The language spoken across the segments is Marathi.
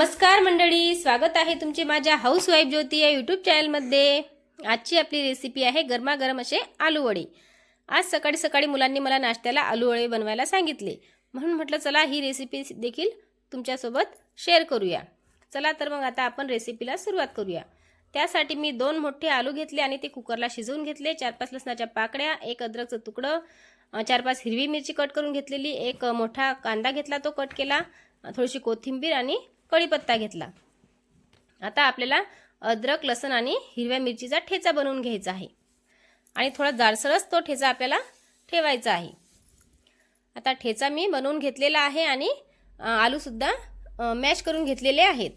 नमस्कार मंडळी स्वागत आहे तुमचे माझ्या हाऊस वाईफ ज्योती या यूट्यूब चॅनलमध्ये आजची आपली रेसिपी आहे गरमागरम असे आलू वडे. आज सकाळी सकाळी मुलांनी मला नाश्त्याला आलू वडे बनवायला सांगितले. म्हणून म्हटलं चला ही रेसिपी देखील तुमच्यासोबत शेअर करूया. चला तर मग आता आपण रेसिपीला सुरुवात करूया. त्यासाठी मी दोन मोठे आलू घेतले आणि ते कुकरला शिजवून घेतले. चार पाच लसणाच्या पाकड्या एक अद्रकचं तुकडं चार पाच हिरवी मिरची कट करून घेतलेली एक मोठा कांदा घेतला तो कट केला थोडीशी कोथिंबीर आणि कढीपत्ता घेतला. आता आपल्याला अद्रक लसण आणि हिरव्या मिरचीचा ठेचा बनवून घ्यायचा आहे. आणि थोडा जाडसरच तो ठेचा आपल्याला ठेवायचा आहे. आता ठेचा मी बनवून घेतलेला आहे आणि आलूसुद्धा मॅश करून घेतलेले आहेत.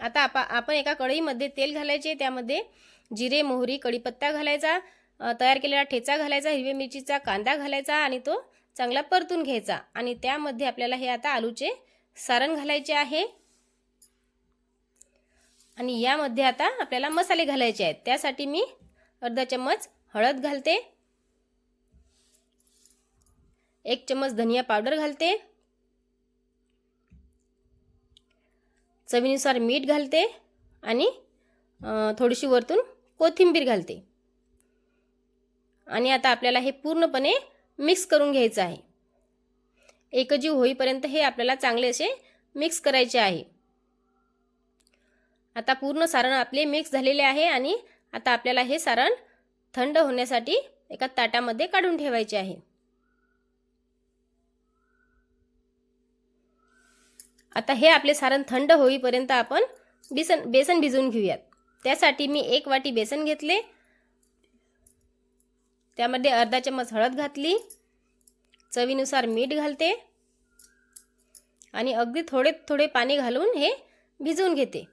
आता आपा आपण एका कढईमध्ये तेल घालायचे त्यामध्ये जिरे मोहरी कढीपत्ता घालायचा तयार केलेला ठेचा घालायचा हिरव्या मिरचीचा कांदा घालायचा आणि तो चांगला परतून घ्यायचा. आणि त्यामध्ये आपल्याला हे आता आलूचे सारण घालायचे आहे. आणि यामध्ये आता आपल्याला मसाले घालायचे आहेत. त्यासाठी मी अर्धा चम्मच हळद घालते. एक चम्मच धनिया पावडर घालते. चवीनुसार मीठ घालते आणि थोडीशी वरतून कोथिंबीर घालते. आणि आता आपल्याला हे पूर्णपणे मिक्स करून घ्यायचं आहे. एकजीव होईपर्यंत हे आपल्याला चांगले असे मिक्स करायचे आहे. आता पूर्ण सारण आपले मिक्स झालेले आहे आणि आता आपल्याला हे सारण थंड होण्यासाठी एका ताटामध्ये काढून ठेवायचे आहे. आता हे आपले सारण थंड होईपर्यंत आपण बेसन बेसन भिजवून घेऊयात. त्यासाठी मी एक वाटी बेसन घेतले. त्यामध्ये अर्धा चम्मच हळद घातली. चवीनुसार मीठ घालते. आणि अगदी थोडे थोडे पाणी घालून हे भिजवून घेते.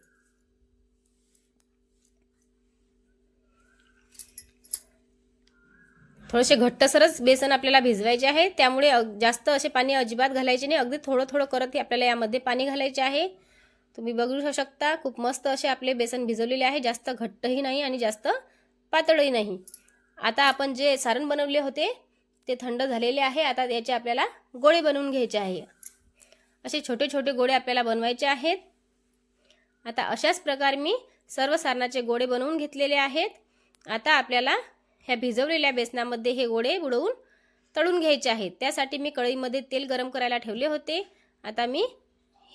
थोडेसे घट्टसरच बेसन आपल्याला भिजवायचे आहे. त्यामुळे जास्त असे पाणी अजिबात घालायचे नाही. अगदी थोडं थोडं करत आपल्याला यामध्ये पाणी घालायचे आहे. तुम्ही बघू शकता खूप मस्त असे आपले बेसन भिजवलेले आहे. जास्त घट्टही नाही आणि जास्त पातळही नाही. आता आपण जे सारण बनवले होते ते थंड झालेले आहे. आता याचे आपल्याला गोळे बनवून घ्यायचे आहे. असे छोटे छोटे गोळे आपल्याला बनवायचे आहेत. आता अशाच प्रकारे मी सर्व सारणाचे गोळे बनवून घेतलेले आहेत. आता आपल्याला ह्या भिजवलेल्या बेसनामध्ये हे गोळे बुडवून तळून घ्यायचे आहेत. त्यासाठी मी कढईमध्ये तेल गरम करायला ठेवले होते. आता मी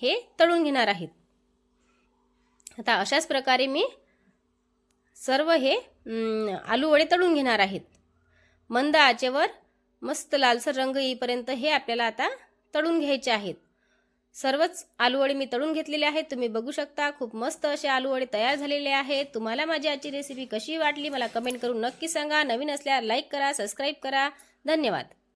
हे तळून घेणार आहेत. आता अशाच प्रकारे मी सर्व हे आलू वडे तळून घेणार आहेत. मंद आचेवर मस्त लालसर रंग येईपर्यंत हे आपल्याला आता तळून घ्यायचे आहेत. सर्वच आलूवडे मी तळून घेतलेले आहेत. तुम्ही बघू शकता खूप मस्त असे आलूवडी तयार झालेले आहेत. तुम्हाला माझी आजची रेसिपी कशी वाटली मला कमेंट करून नक्की सांगा. नवीन असल्यास लाईक करा सबस्क्राईब करा. धन्यवाद.